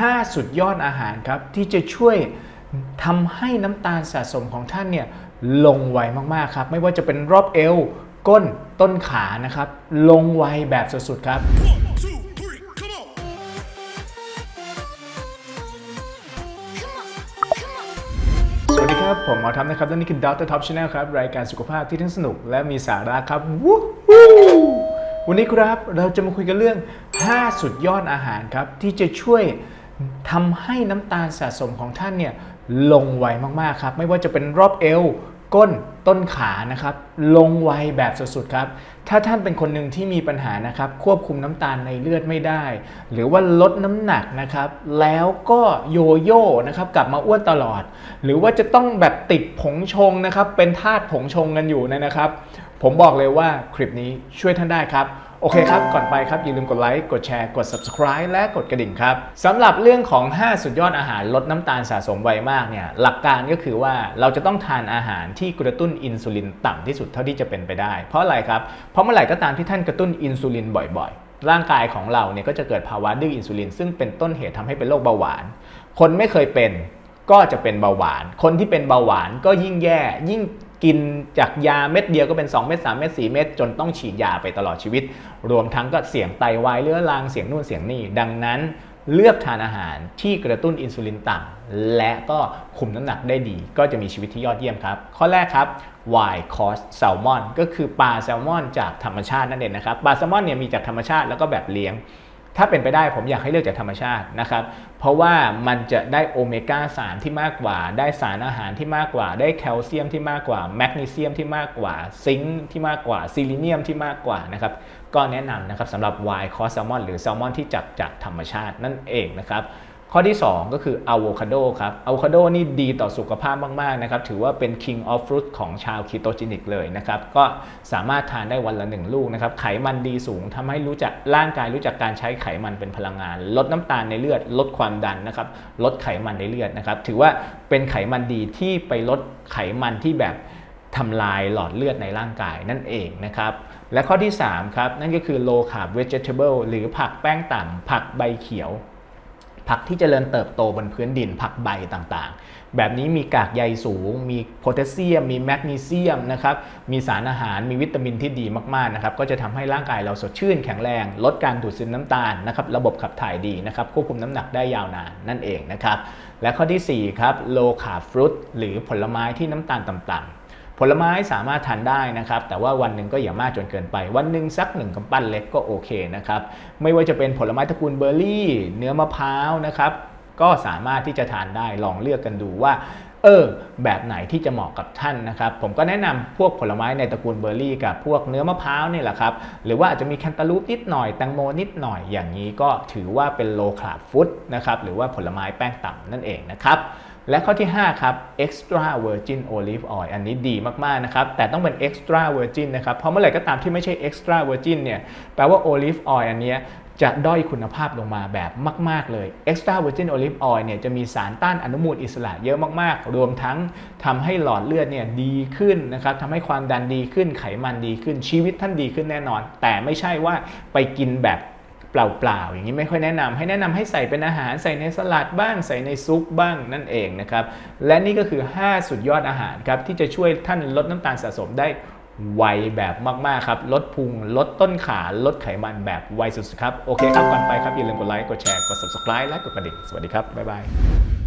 5 สุดยอดอาหารครับ ที่จะช่วยทำให้น้ำตาลสะสมของท่านเนี่ยลงไวมากๆครับ ไม่ว่าจะเป็นรอบเอว ก้นต้นขานะครับ ลงไวแบบสุดๆครับ come on, come on. สวัสดีครับผมหมอทัพนะครับและนี่คือ Dr. Top Channel ครับ รายการสุขภาพที่ทั้งสนุกและมีสาระครับวู้ฮู้วันนี้ครับเราจะมาคุยกันเรื่อง 5 สุดยอดอาหารครับ ที่จะช่วย ทำให้น้ำตาลสะสมของท่านเนี่ยลงไวมากๆครับ ไม่ว่าจะเป็นรอบเอวก้นต้นขานะครับ ลงไวแบบสุดๆครับ ถ้าท่านเป็นคนหนึ่งที่มีปัญหานะครับ ควบคุมน้ำตาลในเลือดไม่ได้ หรือว่าลดน้ำหนักนะครับ แล้วก็โยโย่นะครับกลับมาอ้วนตลอด หรือว่าจะต้องแบบติดผงชงนะครับ เป็นทาสผงชงกันอยู่นะครับ ผมบอกเลยว่าคลิปนี้ช่วยท่านได้ครับ โอเคครับ ก่อนไปครับ อย่าลืมกดไลค์ กดแชร์ กด subscribe และกดกระดิ่งครับสำหรับเรื่องของ 5 สุดยอดอาหารลดน้ำตาลสะสมไวมากเนี่ย หลักการก็คือว่าเราจะต้องทานอาหารที่กระตุ้นอินซูลินต่ำที่สุดเท่าที่จะเป็นไปได้ เพราะอะไรครับ เพราะเมื่อไหร่ก็ตามที่ท่านกระตุ้นอินซูลินบ่อยๆร่างกายของเราเนี่ยก็จะเกิดภาวะดื้ออินซูลิน ซึ่งเป็นต้นเหตุทำให้เป็นโรคเบาหวาน คนไม่เคยเป็นก็จะเป็นเบาหวาน คนที่เป็นเบาหวานก็ยิ่งแย่ยิ่ง กินจากยาเม็ดเดียวก็เป็น 2 เม็ด3เม็ด4เม็ดจนต้องฉีดยาไปตลอดชีวิต รวมทั้งก็เสี่ยงไตวายเรื้อรังเสี่ยงนู่นเสี่ยงนี่ดังนั้นเลือกทานอาหารที่กระตุ้นอินซูลินต่ำและก็คุมน้ำหนักได้ดี ก็จะมีชีวิตที่ยอดเยี่ยมครับ ข้อแรกครับ wild caught salmon ก็คือปลาแซลมอนจากธรรมชาตินั่นเองนะครับปลาแซลมอนเนี่ยมีจากธรรมชาติแล้วก็แบบเลี้ยง ถ้าเป็นไปได้ผมอยากให้เลือกจากธรรมชาตินะครับ เพราะว่ามันจะได้โอเมก้า3ที่มากกว่า ได้สารอาหารที่มากกว่า ได้แคลเซียมที่มากกว่าแมกนีเซียมที่มากกว่า ซิงค์ที่มากกว่าซิลิเนียมที่มากกว่านะครับก็แนะนำนะครับสำหรับไวน์คอสแซลมอนหรือแซลมอนที่จับจากธรรมชาตินั่นเองนะครับ ข้อที่ 2 ก็คืออะโวคาโดครับอะโวคาโดนี่ดีต่อสุขภาพมาก ๆ นะครับ ถือว่าเป็น king of fruit ของชาวคีโตจินิกเลยนะครับ ก็สามารถทานได้วันละ 1 ลูกนะครับ ไขมันดีสูงทำให้รู้จักร่างกายรู้จักการใช้ไขมันเป็นพลังงาน ลดน้ำตาลในเลือด ลดความดันนะครับ ลดไขมันในเลือดนะครับ ถือว่าเป็นไขมันดีที่ไปลดไขมันที่แบบทำลายหลอดเลือดในร่างกายนั่นเองนะครับ และข้อที่ 3 ครับ นั่นก็คือ low carb vegetable หรือผักแป้งต่ำผักใบเขียว ผักที่เจริญเติบโตบนพื้นดินผักใบต่างๆ แบบนี้มีกากใยสูง มีโพแทสเซียม มีแมกนีเซียมนะครับมีสารอาหารมีวิตามินที่ดีมากๆนะครับก็จะทำให้ร่างกายเราสดชื่นแข็งแรง ลดการดูดซึมน้ำตาลนะครับระบบขับถ่ายดีนะครับควบคุมน้ำหนักได้ยาวนานนั่นเองนะครับและข้อทีสี่4ครับ low carb fruit หรือผลไม้ที่น้ำตาลต่ำ ผลไม้สามารถทานได้นะครับ แต่ว่าวันหนึ่งก็อย่ามากจนเกินไป วันหนึ่งสักหนึ่งกำปั้นเล็กก็โอเคนะครับ ไม่ว่าจะเป็นผลไม้ตระกูลเบอร์รี่ เนื้อมะพร้าวนะครับก็สามารถที่จะทานได้ลองเลือกกันดูว่า เออ แบบไหนที่จะเหมาะกับท่านนะครับ ผมก็แนะนำพวกผลไม้ในตระกูลเบอร์รี่ กับพวกเนื้อมะพร้าวนี่แหละครับ หรือว่าอาจจะมีแคนตาลูปนิดหน่อยแตงโมนิดหน่อยอย่างนี้ก็ถือว่าเป็นโลคาร์บฟู้ดนะครับ หรือว่าผลไม้แป้งต่ำนั่นเองนะครับ และข้อที่ 5 ครับ extra virgin olive oil อันนี้ดีมาก ๆ นะครับ แต่ต้องเป็น extra virgin นะครับ เพราะเมื่อไหร่ก็ตามที่ไม่ใช่ extra virgin เนี่ยแปลว่า olive oil อันนี้จะด้อยคุณภาพลงมาแบบมาก ๆ เลย extra virgin olive oil เนี่ยจะมีสารต้านอนุมูลอิสระเยอะมาก ๆ รวมทั้งทำให้หลอดเลือดเนี่ยดีขึ้นนะครับทำให้ความดันดีขึ้นไขมันดีขึ้นชีวิตท่านดีขึ้นแน่นอน แต่ไม่ใช่ว่าไปกินแบบ เปล่าๆอย่างนี้ไม่ค่อยแนะนำให้แนะนำให้ใส่เป็นอาหารใส่ในสลัดบ้าง ใส่ในซุปบ้างนั่นเองนะครับและนี่ก็คือ 5 สุดยอดอาหารครับที่จะช่วยท่านลดน้ำตาลสะสมได้ไวแบบมาก ๆ ครับ ลดพุง ลดต้นขา ลดไขมันแบบไวสุดๆครับ โอเคครับก่อนไปครับ อย่าลืมกดไลค์ กดแชร์ กด subscribe และกดกระดิ่ง สวัสดีครับ บ๊ายบาย